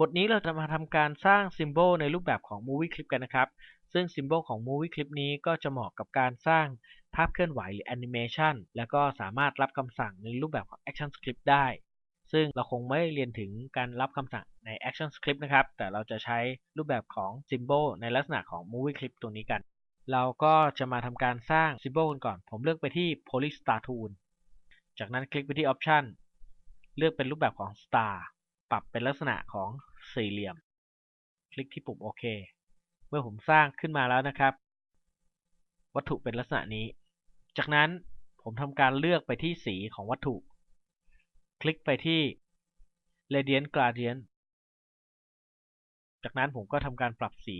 บทนี้เราจะมาทำการสร้าง Symbol ในรูปแบบของ Movie Clip กันนะครับ ซึ่ง Symbol ของ Movie Clip นี้ก็จะเหมาะกับการสร้างภาพเคลื่อนไหวหรือ Animation แล้วก็สามารถรับคำสั่งในรูปแบบของ Action Script ได้ ซึ่งเราคงไม่เรียนถึงการรับคำสั่งใน Action Script นะครับ แต่เราจะใช้รูปแบบของ Symbol ในลักษณะของ Movie Clip ตัวนี้กัน เราก็จะมาทำการสร้าง Symbol กันก่อน ผมเลือกไปที่ Polystar Tool จากนั้นคลิกไปที่ Option เลือกเป็นรูปแบบของ Star ปรับเป็นลักษณะของสี่เหลี่ยม คลิกที่ปุ่มโอเค เมื่อผมสร้างขึ้นมาแล้วนะครับ วัตถุเป็นลักษณะนี้ จากนั้นผมทำการเลือกไปที่สีของวัตถุ คลิกไปที่ Radiant Gradient จากนั้นผมก็ทำการปรับสี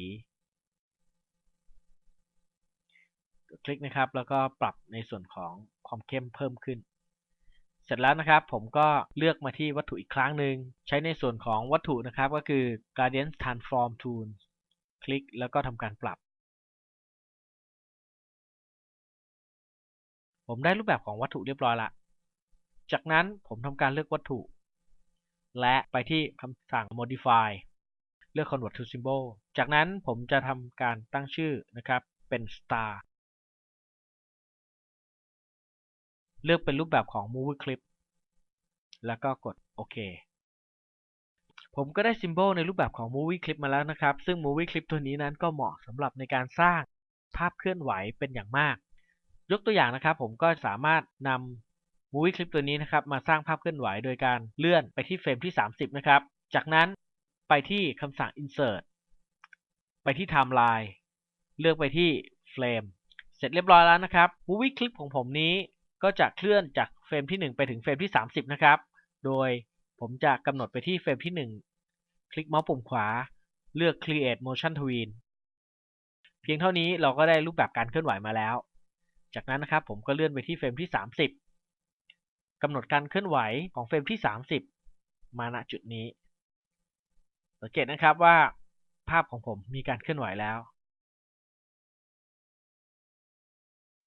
คลิกนะครับ แล้วก็ปรับในส่วนของความเข้มเพิ่มขึ้น เสร็จแล้วนะครับผมก็เลือกมาที่วัตถุอีกครั้งหนึ่งใช้ในส่วนของวัตถุนะครับก็คือ Gradient Transform Tool คลิกแล้วก็ทำการปรับ ผมได้รูปแบบของวัตถุเรียบร้อยละจากนั้นผมทำการเลือกวัตถุ และไปที่คำสั่ง Modify เลือก Convert to Symbol จากนั้นผมจะทำการตั้งชื่อนะครับเป็น Star เลือกเป็นรูปแบบของ Movie Clip แล้วก็กดโอเคผมก็ได้ซิมโบลในรูปแบบของ Movie Clip มาแล้วนะครับ ซึ่ง Movie Clip ตัวนี้นั้นก็เหมาะสำหรับในการสร้างภาพเคลื่อนไหวเป็นอย่างมาก ยกตัวอย่างนะครับ ผมก็สามารถนำ Movie Clip ตัวนี้นะครับ มาสร้างภาพเคลื่อนไหวโดยการเลื่อนไปที่เฟรมที่ 30 นะครับ จากนั้นไปที่คำสั่ง Insert ไปที่ Timeline เลือกไปที่ Frame เสร็จเรียบร้อยแล้วนะครับ Movie Clip ของผมนี้ ก็จะเคลื่อนจากเฟรมที่ 1 ไปถึงเฟรมที่ 30 นะครับ โดยผมจะกำหนดไปที่เฟรมที่ 1 คลิกเมาส์ปุ่มขวา เลือก Create Motion Tween เพียงเท่านี้เราก็ได้รูปแบบการเคลื่อนไหวมาแล้ว จากนั้นนะครับผมก็เลื่อนไปที่เฟรมที่ 30กำหนดการเคลื่อนไหวของเฟรมที่ 30 มาณจุดนี้ สังเกตนะครับว่าภาพของผมมีการเคลื่อนไหวแล้ว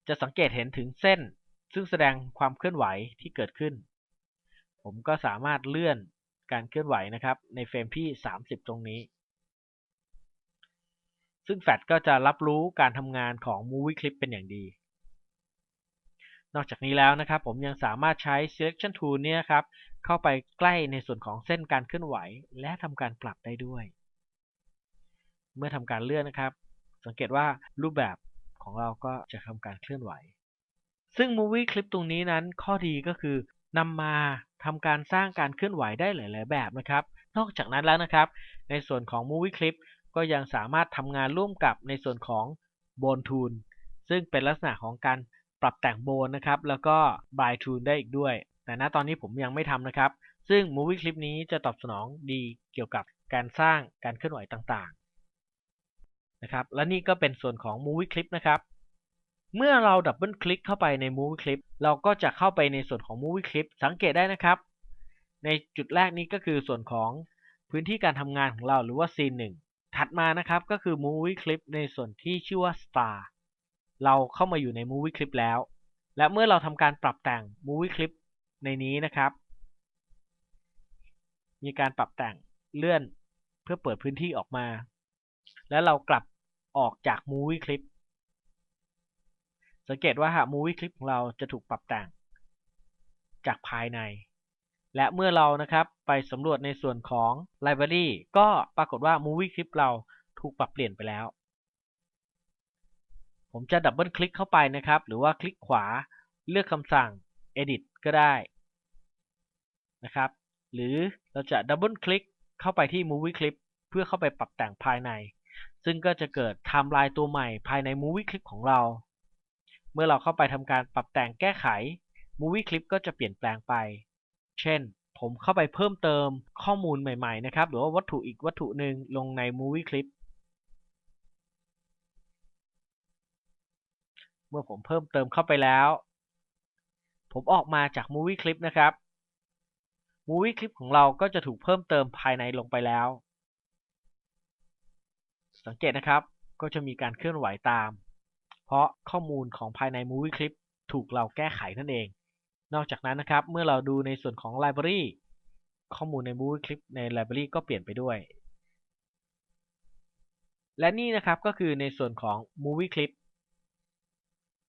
จะสังเกตเห็นถึงเส้น ซึ่งแสดงความเคลื่อนไหวที่เกิดขึ้น ผมก็สามารถเลื่อนการเคลื่อนไหวนะครับ ในเฟรมที่ 30 ตรงนี้ ซึ่งแฟลชก็จะรับรู้การทำงานของ Movie Clip เป็นอย่างดี นอกจากนี้แล้วนะครับ ผมยังสามารถใช้ Selection Tool เนี่ยครับ เข้าไปใกล้ในส่วนของเส้นการเคลื่อนไหว และทำการปรับได้ด้วย เมื่อทำการเลื่อนนะครับ สังเกตว่ารูปแบบของเราก็จะทำการเคลื่อนไหว ซึ่ง Movie Clip ตรงนี้นั้นข้อดีก็คือนำมาทำการสร้างการเคลื่อนไหวได้หลาย ๆ แบบนะครับ นอกจากนั้นแล้วนะครับ ในส่วนของ Movie Clip ก็ยังสามารถทำงานร่วมกับในส่วนของ Bone Tool ซึ่งเป็นลักษณะของการปรับแต่งโบนนะครับ แล้วก็ By Tool ได้อีกด้วย แต่ณตอนนี้ผมยังไม่ทำนะครับ ซึ่ง Movie Clip นี้จะตอบสนองดีเกี่ยวกับการสร้างการเคลื่อนไหวต่าง ๆ นะครับ และนี่ก็เป็นส่วนของ Movie Clip นะครับ เมื่อเราดับเบิลคลิกเข้าไปใน Movie Clip เราก็จะเข้าไปในส่วนของ Movie Clip สังเกตได้นะครับ ในจุดแรกนี้ก็คือส่วนของพื้นที่การทำงานของเราหรือว่าซีนหนึ่งถัดมานะครับก็คือ Movie Clip ในส่วนที่ชื่อว่า Star เราเข้ามาอยู่ใน Movie Clip แล้ว และเมื่อเราทำการปรับแต่ง Movie Clip ในนี้นะครับ มีการปรับแต่งเลื่อนเพื่อเปิดพื้นที่ออกมา แล้วเรากลับออกจาก Movie Clip สังเกตว่าหาก Movie Clip ของเราจะถูกปรับแต่ง จากภายใน และเมื่อเรานะครับไปสำรวจในส่วนของ Library ก็ปรากฏว่า Movie Clip เราถูกปรับเปลี่ยนไปแล้ว ผมจะดับเบิลคลิกเข้าไปนะครับ หรือว่าคลิกขวาเลือกคำสั่ง Edit ก็ได้นะครับ หรือเราจะดับเบิลคลิกเข้าไปที่ Movie Clip เพื่อเข้าไปปรับแต่งภายใน ซึ่งก็จะเกิดไทม์ไลน์ตัวใหม่ภายใน Movie Clip ของเรา เมื่อเราเข้าไปทำการปรับแต่งแก้ไข Movie Clip ก็จะเปลี่ยนแปลงไป เช่น ผมเข้าไปเพิ่มเติมข้อมูลใหม่ๆนะครับ หรือว่าวัตถุอีกวัตถุหนึ่งลงใน Movie Clip เมื่อผมเพิ่มเติมเข้าไปแล้ว ผมออกมาจาก Movie Clip นะครับ Movie Clip ของเราก็จะถูกเพิ่มเติมภายในลงไปแล้ว สังเกตนะครับ ก็จะมีการเคลื่อนไหวตาม เพราะข้อมูลของภายใน Movie Clip ถูกเราแก้ไขนั่นเอง นอกจากนั้นนะครับ เมื่อเราดูในส่วนของ Library ข้อมูลใน Movie Clip ใน Library ก็เปลี่ยนไปด้วย และนี่นะครับก็คือในส่วนของ Movie Clip